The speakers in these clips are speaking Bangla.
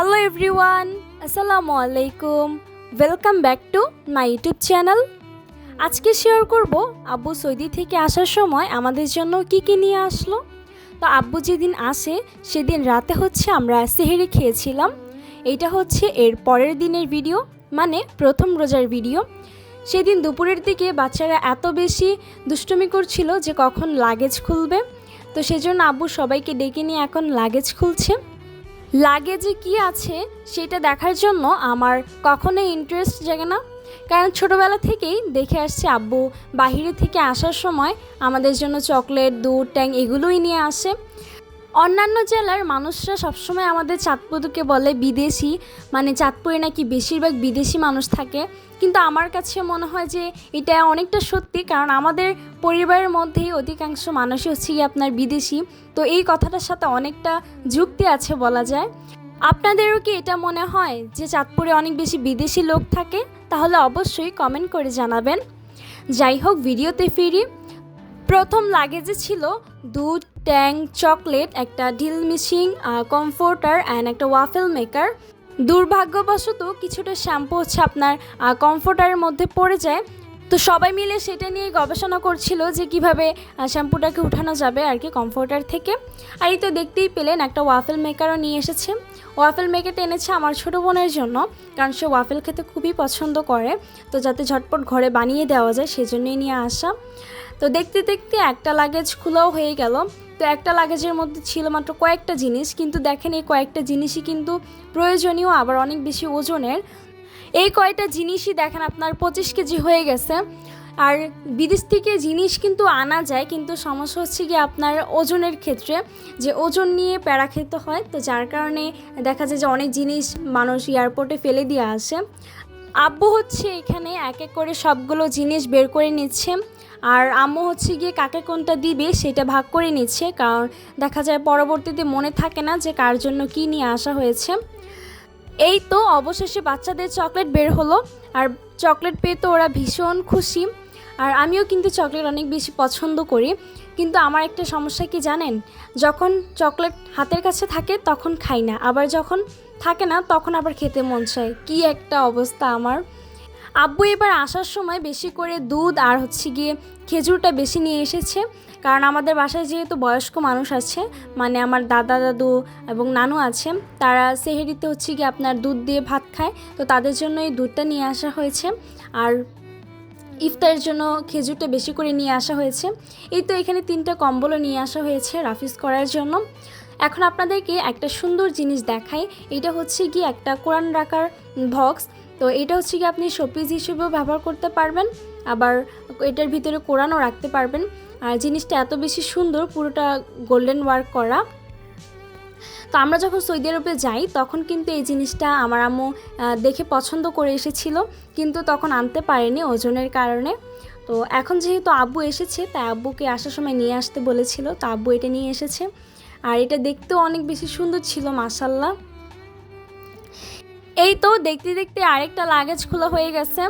এভরিওয়ান আসসালামু আলাইকুম welcome back to my YouTube channel আজকে শেয়ার করব আব্বু সৌদি থেকে আসার সময় আমাদের জন্য কি কি নিয়ে আসলো। তো আব্বু যেদিন আসে, সেদিন রাতে হচ্ছে আমরা সেহেরি খেয়েছিলাম। এইটা হচ্ছে এর পরের দিনের ভিডিও মানে প্রথম রোজার ভিডিও সেদিন দুপুরের দিকে বাচ্চারা এত বেশি দুষ্টুমি করছিল যে কখন লাগেজ খুলবে। তো সেজন্য আব্বু সবাইকে ডেকে নিয়ে এখন লাগেজ খুলছে। লাগেজে কি আছে সেটা দেখার জন্য আমার কখনোই ইন্টারেস্ট জাগে না। কারণ ছোটোবেলা থেকেই দেখে আসছে আব্বু বাহিরে থেকে আসার সময় আমাদের জন্য চকলেট দুধ ট্যাং এগুলোই নিয়ে আসে। অন্যান্য জেলার মানুষরা সবসময় আমাদের চাঁদপুরকে বলে বিদেশি মানে চাঁদপুরে নাকি বেশিরভাগ বিদেশি মানুষ থাকে। কিন্তু আমার কাছে মনে হয় যে এটা অনেকটা সত্যি, কারণ আমাদের পরিবারের মধ্যেই অধিকাংশ মানুষই হচ্ছে কি আপনার বিদেশি। তো এই কথাটার সাথে অনেকটা যুক্তি আছে বলা যায়। আপনাদেরও কি এটা মনে হয় যে চাঁদপুরে অনেক বেশি বিদেশি লোক থাকে? তাহলে অবশ্যই কমেন্ট করে জানাবেন। যাই হোক, ভিডিওতে ফিরি। প্রথম লাগেজে ছিল দুধ, ট্যাং, চকলেট, একটা ঢিল মিশিং কমফোর্টার অ্যান্ড একটা ওয়াফেল মেকার দুর্ভাগ্যবশত কিছুটা শ্যাম্পু হচ্ছে আপনার কমফোর্টারের মধ্যে পড়ে যায়। তো সবাই মিলে সেটা নিয়ে গবেষণা করছিল যে কীভাবে শ্যাম্পুটাকে উঠানো যাবে আর কি কমফোর্টার থেকে। আর এই তো দেখতেই পেলেন একটা ওয়াফেল মেকারও নিয়ে এসেছে। ওয়াফেল মেকারটা এনেছে আমার ছোটো বোনের জন্য, কারণ সে ওয়াফেল খেতে খুবই পছন্দ করে। তো যাতে ঝটপট ঘরে বানিয়ে দেওয়া যায় সেজন্যই নিয়ে আসা। তো দেখতে দেখতে একটা লাগেজ খোলাও হয়ে গেল। তো একটা লাগেজের মধ্যে ছিল মাত্র কয়েকটা জিনিস, কিন্তু দেখেন এই কয়েকটা জিনিসই কিন্তু প্রয়োজনীয়, আবার অনেক বেশি ওজনের। এই কয়টা জিনিসই দেখেন, আপনার পঁচিশ কেজি হয়ে গেছে। আর বিদেশ থেকে জিনিস কিন্তু আনা যায়, কিন্তু সমস্যা হচ্ছে কি আপনার ওজনের ক্ষেত্রে, যে ওজন নিয়ে প্যারা খেতে হয়। তো যার কারণে দেখা যায় যে অনেক জিনিস মানুষ এয়ারপোর্টে ফেলে দিয়ে আসে। আব্বু হচ্ছে এখানে এক এক করে সবগুলো জিনিস বের করে নিচ্ছে। আর আম্মু হচ্ছে গিয়ে কাকে কোনটা দিবে সেটা ভাগ করে নিচ্ছে। কারণ দেখা যায় পরবর্তীতে মনে থাকে না যে কার জন্য কী নিয়ে আসা হয়েছে। এই তো অবশেষে বাচ্চাদের চকলেট বের হলো, আর চকলেট পেয়ে তো ওরা ভীষণ খুশি। আর আমিও কিন্তু চকলেট অনেক বেশি পছন্দ করি। কিন্তু আমার একটা সমস্যা কি জানেন? যখন চকলেট হাতের কাছে থাকে, তখন খাই না। আবার যখন থাকে না, তখন আবার খেতে মন চায়। কী একটা অবস্থা আমার। আব্বু এবার আসার সময় বেশি করে দুধ আর হচ্ছে গিয়ে খেজুরটা বেশি নিয়ে এসেছে। কারণ আমাদের বাসায় যেহেতু বয়স্ক মানুষ আছে মানে আমার দাদা, দাদু এবং নানু আছে, তারা সেহেরিতে হচ্ছে গিয়ে আপনার দুধ দিয়ে ভাত খায়। তো তাদের জন্য এই দুধটা নিয়ে আসা হয়েছে। আর ইফতারের জন্য খেজুরটা বেশি করে নিয়ে আসা হয়েছে। এই তো এখানে তিনটা কম্বলও নিয়ে আসা হয়েছে রাফিজ করার জন্য। এখন আপনাদেরকে একটা সুন্দর জিনিস দেখাই। এটা হচ্ছে কি একটা কোরআন রাখার বক্স তো এটা হচ্ছে কি আপনি শোপিস হিসেবেও ব্যবহার করতে পারবেন, আবার এটার ভিতরে কোরআনও রাখতে পারবেন। আর জিনিসটা এত বেশি সুন্দর, পুরোটা গোল্ডেন ওয়ার্ক করা। তো আমরা যখন সৌদি আরবে যাই, তখন কিন্তু এই জিনিসটা আমার আম্মু দেখে পছন্দ করে এসেছিল, কিন্তু তখন আনতে পারেনি ওজনের কারণে। তো এখন যেহেতু আব্বু এসেছে, তাই আব্বুকে আসার সময় নিয়ে আসতে বলেছিল, তো আব্বু এটা নিয়ে এসেছে। আর এটা দেখতেও অনেক বেশি সুন্দর ছিল মাসাল্লাহ এই তো দেখতে দেখতে আরেকটা লাগেজ খোলা হয়ে গেছে।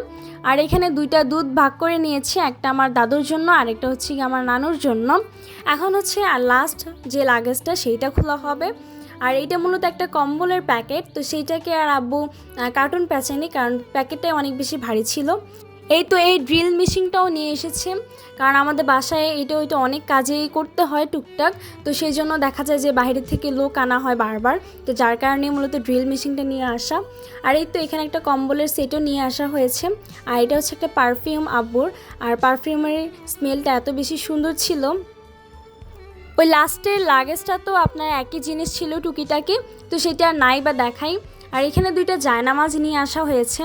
আর এখানে দুইটা দুধ ভাগ করে নিয়েছি, একটা আমার দাদুর জন্য, আরেকটা হচ্ছে আমার নানুর জন্য। এখন হচ্ছে আর লাস্ট যে লাগেজটা সেইটা খোলা হবে। আর এইটা মূলত একটা কম্বলের প্যাকেট, তো সেইটাকে আর আব্বু কার্টুন প্যাচেনি কারণ প্যাকেটটাই অনেক বেশি ভারী ছিল। এই তো এই ড্রিল মেশিনটাও নিয়ে এসেছে। কারণ আমাদের বাসায় এটা ওইটা অনেক কাজেই করতে হয় টুকটাক। তো সেই জন্য দেখা যায় যে বাইরে থেকে লোক আনা হয় বারবার। তো যার কারণে মূলত ড্রিল মেশিনটা নিয়ে আসা। আর এই তো এখানে একটা কম্বলের সেটও নিয়ে আসা হয়েছে। আর এটা হচ্ছে একটা পারফিউম আব্বুর। আর পারফিউমের স্মেলটা এত বেশি সুন্দর ছিল। ওই লাস্টের লাগেজটা তো আপনার একই জিনিস ছিল টুকিটাকি। তো সেটা নাই বা দেখাই। আর এখানে দুইটা জায়নামাজ নিয়ে আসা হয়েছে।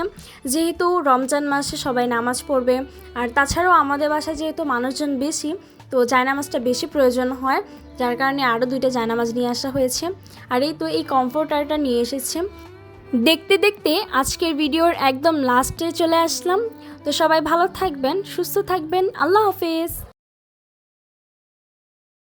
যেহেতু রমজান মাসে সবাই নামাজ পড়বে, আর তাছাড়াও আমাদের বাসায় যেহেতু মানুষজন বেশি, তো জায়নামাজটা বেশি প্রয়োজন হয়। যার কারণে আরও দুইটা জায়নামাজ নিয়ে আসা হয়েছে। আর এই তো এই কমফোর্টারটা নিয়ে এসেছে। দেখতে দেখতে আজকের ভিডিওর একদম লাস্টে চলে আসলাম। তো সবাই ভালো থাকবেন, সুস্থ থাকবেন। আল্লাহ হাফেজ।